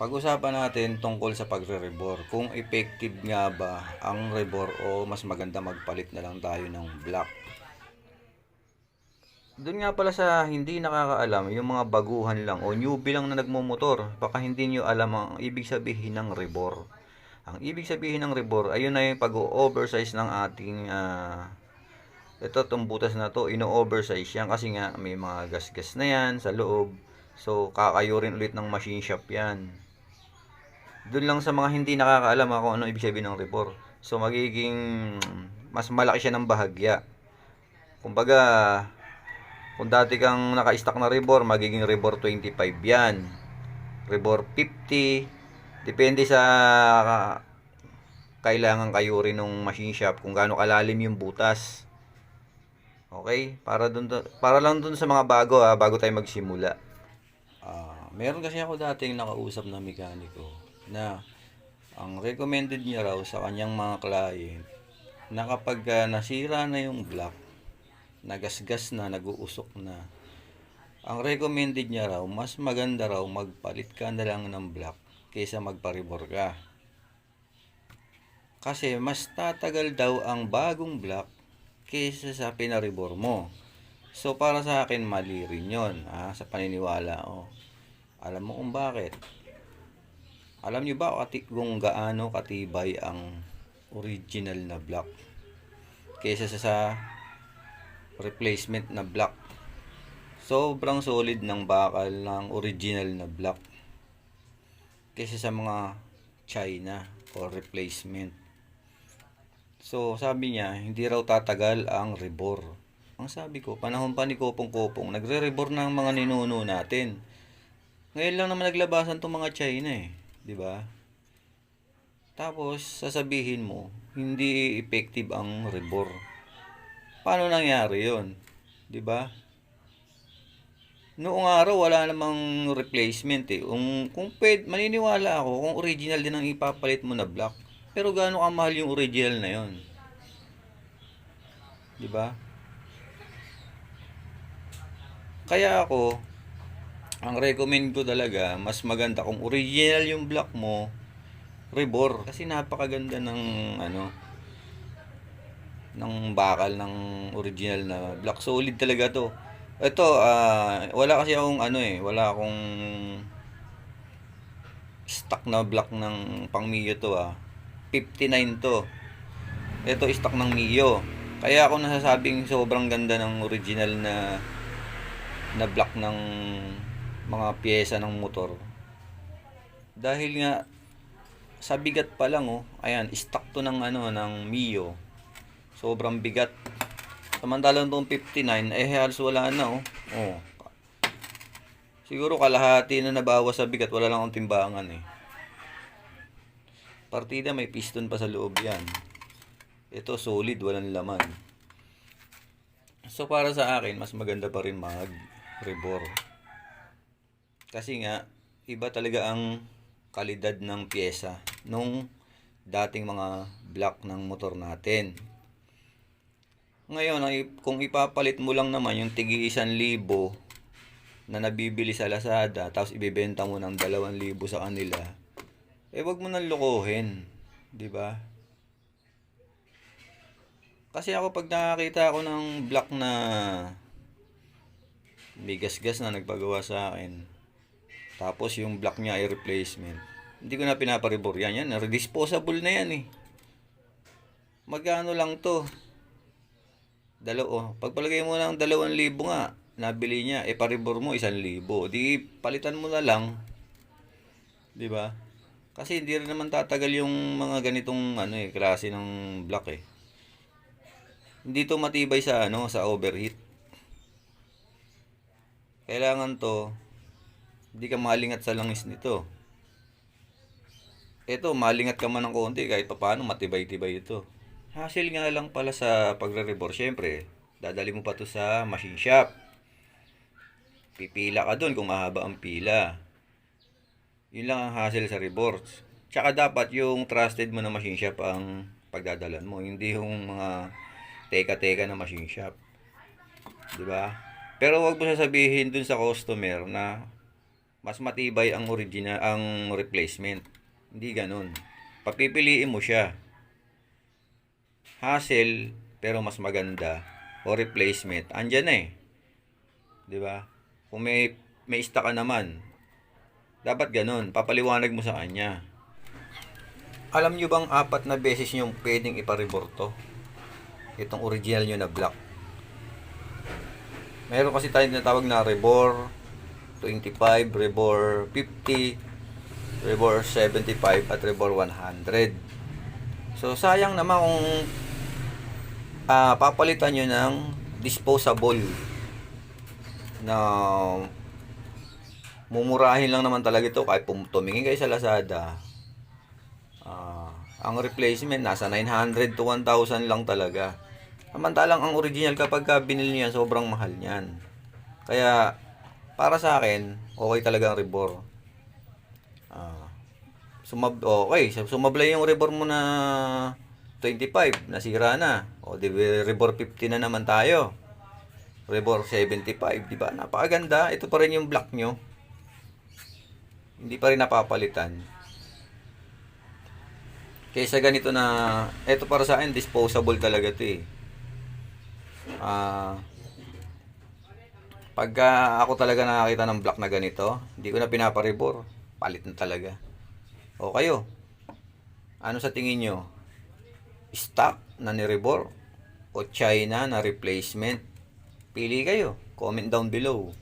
Pag-usapan natin tungkol sa pagre-rebor. Kung effective nga ba ang rebor o mas maganda magpalit na lang tayo ng block. Doon nga pala sa hindi nakakaalam, yung mga baguhan lang o newbie lang na nagmumotor, baka hindi nyo alam ang ibig sabihin ng rebor. Ang ibig sabihin ng rebor, ayun na yung pag-oversize ng ating ah, ito, itong butas na to, ino-oversize yan kasi nga may mga gas-gas na yan sa loob. So, kakayurin ulit ng machine shop yan. Doon lang sa mga hindi nakakaalam kung ano ibig sabihin ng rebor. So, magiging mas malaki siya ng bahagya. Kumbaga, kung dati kang naka-stock na rebor, magiging rebor 25 yan. Rebor 50. Depende sa kailangan kayo rin ng machine shop kung gaano kalalim yung butas. Okay? Para dun, para lang dun sa mga bago ha, bago tayo magsimula. Ah, meron kasi ako dating nakausap na mekaniko na ang recommended niya raw sa kanyang mga client na kapag ah, nasira na yung block, nagasgas na, naguusok na, ang recommended niya raw, mas maganda raw magpalit ka na lang ng block kaysa magparibor ka. Kasi mas tatagal daw ang bagong block kaysa sa pinaribor mo. So para sa akin mali rin yun ah, sa paniniwala ko. Alam mo kung bakit? Alam niyo ba kung gaano katibay ang original na block kaysa sa, sa replacement na block? Sobrang solid ng bakal ng original na block kaysa sa mga China or replacement. So, sabi niya, hindi raw tatagal ang rebor. Ang sabi ko, panahon pa ni Kopong-Kopong, nagre-rebor na ang mga ninuno natin. Ngayon lang naman naglabasan tong mga China eh. Di ba? Tapos, sasabihin mo, hindi effective ang rebor. Paano nangyari yon? Di ba? Noong araw, wala namang replacement eh. Kung, kung pwede, maniniwala ako kung original din ang ipapalit mo na block. Pero gaano kamahal yung original na yon? Di ba? Kaya ako, ang recommend ko talaga, mas maganda kung original yung block mo, rebor. Kasi napakaganda ng ano, ng bakal ng original na block. Solid talaga to. Ito, ah, wala kasi akong ano eh, wala akong stock na block ng pang Mio to ah. 59 to. Ito stock ng Mio. Kaya ako nasasabing sobrang ganda ng original na na block ng mga pyesa ng motor. Dahil nga sa bigat pa lang oh, ayan, stock to ng ano ng Mio. Sobrang bigat. Samantalang tong 59 eh halos wala na oh. Oh. Siguro kalahati na nabawas sa bigat, wala lang akong timbangan eh. Partida may piston pa sa loob yan. Ito solid, walang laman. So para sa akin, mas maganda pa rin mag rebor. Kasi nga, iba talaga ang kalidad ng pyesa nung dating mga block ng motor natin. Ngayon, ay- kung ipapalit mo lang naman yung tigi isang libo na nabibili sa Lazada, tapos ibebenta mo ng dalawang libo sa kanila, eh wag mo nang lokohin. Di ba? Kasi ako pag nakakita ako ng block na bigas-gas na nagpagawa sa akin, tapos yung block niya ay replacement, hindi ko na pinaparibor yan. Yan, disposable na yan eh. Magkano lang to? Dalaw, oh, pagpalagay mo ng dalawang libo nga, nabili niya, e paribor mo isang libo. Di palitan mo na lang. Di ba? Kasi hindi rin naman tatagal yung mga ganitong ano eh, klase ng block eh. Hindi to matibay sa ano, sa overheat. Kailangan to, hindi ka malingat sa langis nito. Ito, malingat ka man ng konti kahit papaano matibay-tibay ito. Hassle nga lang pala sa pagre-rebor. Siyempre, dadali mo pa to sa machine shop. Pipila ka doon kung mahaba ang pila. Yun lang ang hassle sa rebords. Tsaka dapat yung trusted mo na machine shop ang pagdadalan mo. Hindi yung mga teka-teka na machine shop. 'Di ba? Pero wag mo sasabihin dun sa customer na mas matibay ang original ang replacement. Hindi ganun. Papipiliin mo siya. Hassle pero mas maganda o replacement. Andyan na eh. 'Di ba? Kung may may stock ka naman, dapat ganun. Papaliwanag mo sa kanya. Alam nyo bang apat na beses nyo pwedeng iparibor to? Itong original nyo na black. Meron kasi tayong tinatawag na rebor 25, rebor 50, rebor 75 at rebor 100. So sayang naman kung ah, papalitan nyo ng disposable na mumurahin lang naman talaga ito kahit tumingin kayo sa Lazada. Ah, ang replacement nasa 900 to 1,000 lang talaga. Samantalang ang original kapag ka binili niya sobrang mahal niyan. Kaya para sa akin, okay talaga ang rebor. Ah, sumab okay, so sumablay yung rebor mo na 25, nasira na. O di ba, rebor 50 na naman tayo. Rebor 75, di ba? Napakaganda. Ito pa rin yung black nyo. Hindi pa rin napapalitan. Kaysa ganito na, ito para sa akin, disposable talaga to eh. Ah, pagka ako talaga nakakita ng black na ganito, hindi ko na pinaparibor. Palit na talaga. O kayo, ano sa tingin nyo? Stock na niribor? O China na replacement? Pili kayo. Comment down below.